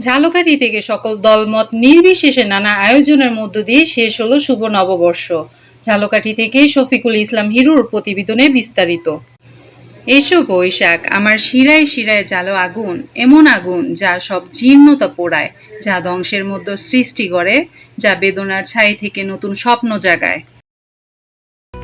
ঝালকাঠি থেকে সকল দলমত নির্বিশেষে নানা আয়োজনের মধ্য দিয়ে শেষ হলো শুভ নববর্ষ। ঝালকাঠি থেকে শফিকুল ইসলাম হিরুর প্রতিবেদনে বিস্তারিত। এসো বৈশাখ, আমার শিরায় শিরায় জ্বালো আগুন, এমন আগুন যা সব জীর্ণতা পোড়ায়, যা ধ্বংসের মধ্যে সৃষ্টি করে, যা বেদনার ছাই থেকে নতুন স্বপ্ন জাগায়।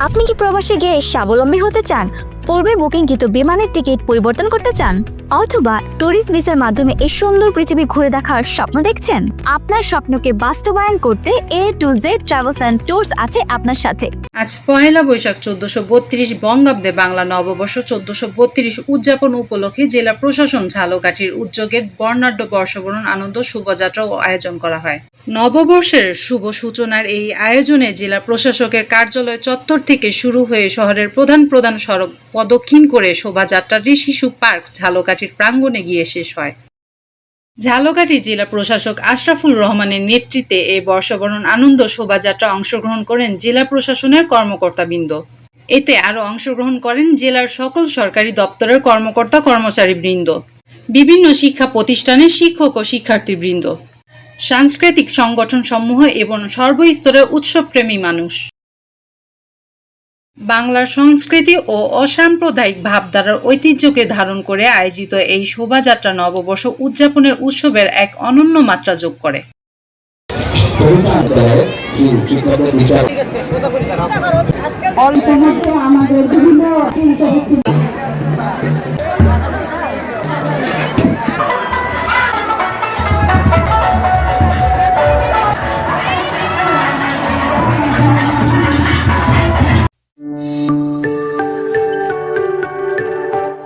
আপনি কি প্রবাসে গিয়ে স্বাবলম্বী হতে চান? পূর্বে বুকিংকৃত বিমানের টিকিট পরিবর্তন করতে চান, অথবা ট্যুরিস্ট ভিসার মাধ্যমে এই সুন্দর পৃথিবী ঘুরে দেখার স্বপ্ন দেখছেন? আপনার স্বপ্নকে বাস্তবায়ন করতে A to Z travels and tours আছে আপনার সাথে। আজ পহেলা বৈশাখ চোদ্দশো বত্রিশ, বঙ্গাব্দে বাংলা নববর্ষ চোদ্দশো বত্রিশ উদযাপন উপলক্ষে জেলা প্রশাসন ঝালকাঠির উদ্যোগে বর্ণাঢ্য বর্ষবরণ আনন্দ শোভাযাত্রাও আয়োজন করা হয়। নববর্ষের শুভ সূচনার এই আয়োজনে জেলা প্রশাসকের কার্যালয় চত্বর থেকে শুরু হয়ে শহরের প্রধান প্রধান সড়ক প্রদক্ষিণ করে শোভাযাত্রাটি শিশু পার্ক ঝালকাঠির প্রাঙ্গণে গিয়ে শেষ হয়। ঝালকাঠি জেলা প্রশাসক আশরাফুল রহমানের নেতৃত্বে এই বর্ষবরণ আনন্দ শোভাযাত্রা অংশগ্রহণ করেন জেলা প্রশাসনের কর্মকর্তাবৃন্দ। এতে আরও অংশগ্রহণ করেন জেলার সকল সরকারি দপ্তরের কর্মকর্তা কর্মচারীবৃন্দ বিভিন্ন শিক্ষা প্রতিষ্ঠানের শিক্ষক ও শিক্ষার্থীবৃন্দ। সাংস্কৃতিক সংগঠন সমূহ এবং সর্বস্তরের উৎসবপ্রেমী মানুষ। বাংলার সংস্কৃতি ও অসাম্প্রদায়িক ভাবধারার ঐতিহ্যকে ধারণ করে আয়োজিত এই শোভাযাত্রা নববর্ষ উদযাপনের উৎসবের এক অনন্য মাত্রা যোগ করে। আমাদের